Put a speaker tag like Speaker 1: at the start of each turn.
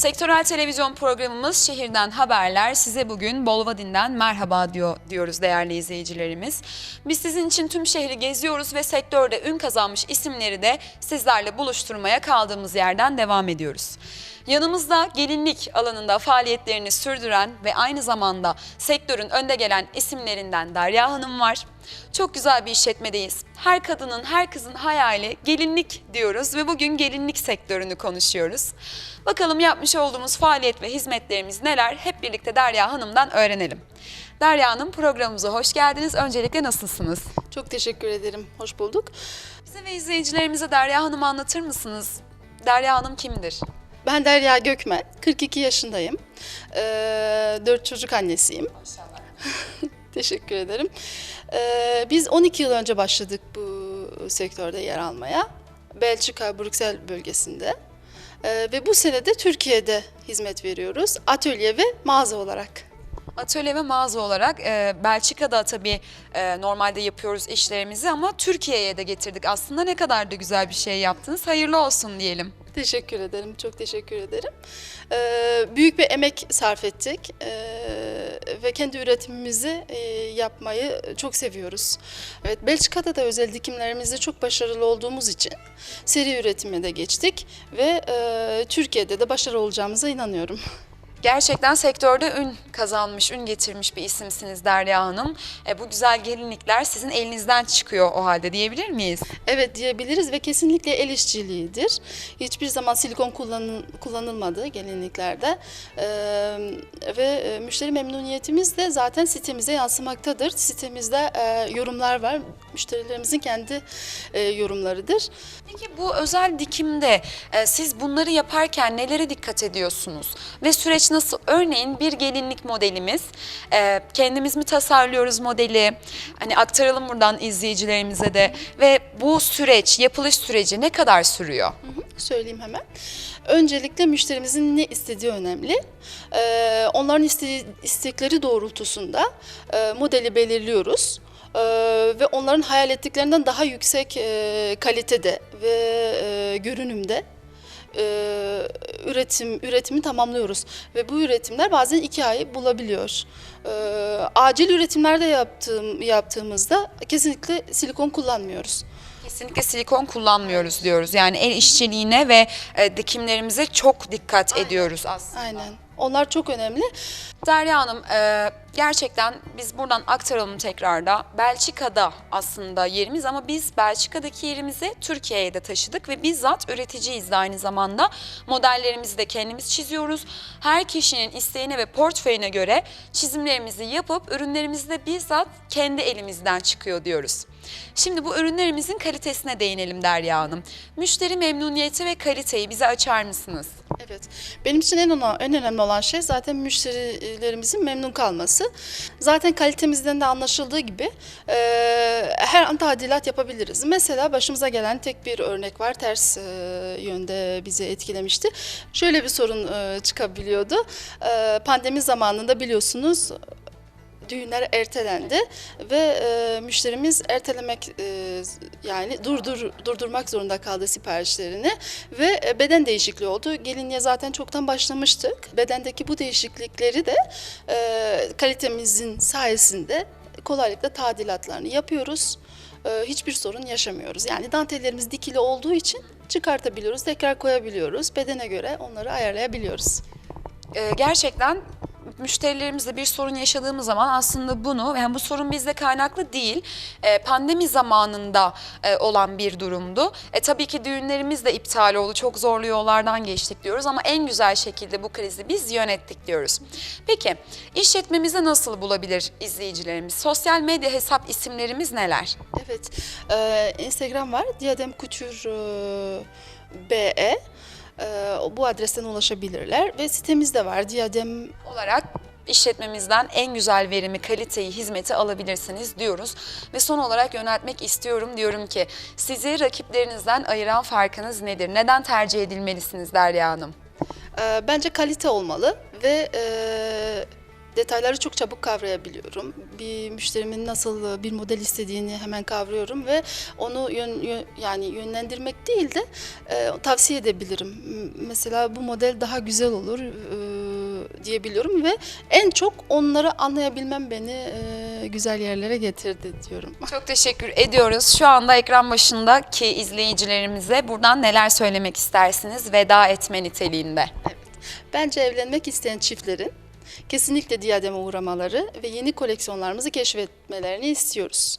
Speaker 1: Sektörel televizyon programımız Şehirden Haberler size bugün Bolvadin'den merhaba diyor diyoruz değerli izleyicilerimiz. Biz sizin için tüm şehri geziyoruz ve sektörde ün kazanmış isimleri de sizlerle buluşturmaya kaldığımız yerden devam ediyoruz. Yanımızda gelinlik alanında faaliyetlerini sürdüren ve aynı zamanda sektörün önde gelen isimlerinden Derya Hanım var. Çok güzel bir işletmedeyiz. Her kadının, her kızın hayali gelinlik diyoruz ve bugün gelinlik sektörünü konuşuyoruz. Bakalım yapmış olduğumuz faaliyet ve hizmetlerimiz neler? Hep birlikte Derya Hanım'dan öğrenelim. Derya Hanım programımıza hoş geldiniz. Öncelikle nasılsınız?
Speaker 2: Çok teşekkür ederim. Hoş bulduk.
Speaker 1: Bize ve izleyicilerimize Derya Hanım'ı anlatır mısınız? Derya Hanım kimdir?
Speaker 2: Ben Derya Gökmen. 42 yaşındayım. Ee, 4 çocuk annesiyim. Teşekkür ederim. Ee, biz 12 yıl önce başladık bu sektörde yer almaya. Belçika, Brüksel bölgesinde. Ee, ve bu sene de Türkiye'de hizmet veriyoruz. Atölye ve mağaza olarak.
Speaker 1: Atölye ve mağaza olarak e, Belçika'da tabii e, normalde yapıyoruz işlerimizi ama Türkiye'ye de getirdik. Aslında ne kadar da güzel bir şey yaptınız. Hayırlı olsun diyelim.
Speaker 2: Teşekkür ederim, çok teşekkür ederim. Ee, büyük bir emek sarf ettik ee, ve kendi üretimimizi e, yapmayı çok seviyoruz. Evet, Belçika'da da özel dikimlerimizde çok başarılı olduğumuz için seri üretime de geçtik ve e, Türkiye'de de başarılı olacağımıza inanıyorum.
Speaker 1: Gerçekten sektörde ün kazanmış, ün getirmiş bir isimsiniz Derya Hanım. E, bu güzel gelinlikler sizin elinizden çıkıyor o halde diyebilir miyiz?
Speaker 2: Evet diyebiliriz ve kesinlikle el işçiliğidir. Hiçbir zaman silikon kullanıl- kullanılmadı gelinliklerde. Ee, ve e, müşteri memnuniyetimiz de zaten sitemize yansımaktadır. Sitemizde e, yorumlar var. Müşterilerimizin kendi e, yorumlarıdır.
Speaker 1: Peki bu özel dikimde e, siz bunları yaparken nelere dikkat ediyorsunuz? Ve süreç nasıl? Örneğin bir gelinlik modelimiz, e, kendimiz mi tasarlıyoruz modeli? Hani aktaralım buradan izleyicilerimize de. Ve bu süreç, yapılış süreci ne kadar sürüyor?
Speaker 2: Söyleyeyim hemen. Öncelikle müşterimizin ne istediği önemli. Ee, onların iste- istekleri doğrultusunda e, modeli belirliyoruz. Ee, ve onların hayal ettiklerinden daha yüksek e, kalitede ve e, görünümde e, üretim üretimi tamamlıyoruz ve bu üretimler bazen iki ay bulabiliyor. E, acil üretimlerde yaptığım yaptığımızda kesinlikle silikon kullanmıyoruz.
Speaker 1: Kesinlikle silikon kullanmıyoruz diyoruz. Yani el işçiliğine ve e, dikimlerimize çok dikkat ediyoruz aslında.
Speaker 2: Aynen. Onlar çok önemli.
Speaker 1: Derya Hanım e, gerçekten biz buradan aktaralım tekrarda. Belçika'da aslında yerimiz ama biz Belçika'daki yerimizi Türkiye'ye de taşıdık ve bizzat üreticiyiz de aynı zamanda. Modellerimizi de kendimiz çiziyoruz. Her kişinin isteğine ve portföyüne göre çizimlerimizi yapıp ürünlerimizi de bizzat kendi elimizden çıkıyor diyoruz. Şimdi bu ürünlerimizin kalitesine değinelim Derya Hanım. Müşteri memnuniyeti ve kaliteyi bize açar mısınız?
Speaker 2: Evet. Benim için en, en önemli olan şey zaten müşterilerimizin memnun kalması. Zaten kalitemizden de anlaşıldığı gibi e, her an tadilat yapabiliriz. Mesela başımıza gelen tek bir örnek var. Ters e, yönde bizi etkilemişti. Şöyle bir sorun e, çıkabiliyordu. E, pandemi zamanında biliyorsunuz düğünler ertelendi ve e, müşterimiz ertelemek e, yani durdur durdurmak zorunda kaldı siparişlerini ve e, beden değişikliği oldu. Gelinliğe zaten çoktan başlamıştık. Bedendeki bu değişiklikleri de e, kalitemizin sayesinde kolaylıkla tadilatlarını yapıyoruz. E, hiçbir sorun yaşamıyoruz. Yani dantellerimiz dikili olduğu için çıkartabiliyoruz, tekrar koyabiliyoruz. Bedene göre onları ayarlayabiliyoruz.
Speaker 1: e, gerçekten müşterilerimizle bir sorun yaşadığımız zaman aslında bunu yani bu sorun bizde kaynaklı değil e, pandemi zamanında e, olan bir durumdu. E, tabii ki düğünlerimiz de iptal oldu çok zorlu yollardan geçtik diyoruz ama en güzel şekilde bu krizi biz yönettik diyoruz. Peki işletmemizi nasıl bulabilir izleyicilerimiz? Sosyal medya hesap isimlerimiz neler?
Speaker 2: Evet, e, Instagram var. Diyadem Couture e, BE. E, bu adresten ulaşabilirler ve sitemiz de var. Diyadem
Speaker 1: olarak işletmemizden en güzel verimi, kaliteyi, hizmeti alabilirsiniz diyoruz. Ve son olarak yöneltmek istiyorum diyorum ki sizi rakiplerinizden ayıran farkınız nedir? Neden tercih edilmelisiniz Derya Hanım?
Speaker 2: e, bence kalite olmalı ve e, detayları çok çabuk kavrayabiliyorum. Bir müşterimin nasıl e, bir model istediğini hemen kavruyorum ve onu yön, yön- yani yönlendirmek değil de e, tavsiye edebilirim. Mesela bu model daha güzel olur e, diyebiliyorum ve en çok onları anlayabilmem beni e, güzel yerlere getirdi diyorum.
Speaker 1: Çok teşekkür ediyoruz. Şu anda ekran başındaki izleyicilerimize buradan neler söylemek istersiniz veda etme niteliğinde?
Speaker 2: Bence evlenmek isteyen çiftlerin kesinlikle Diadem'e uğramaları ve yeni koleksiyonlarımızı keşfetmelerini istiyoruz.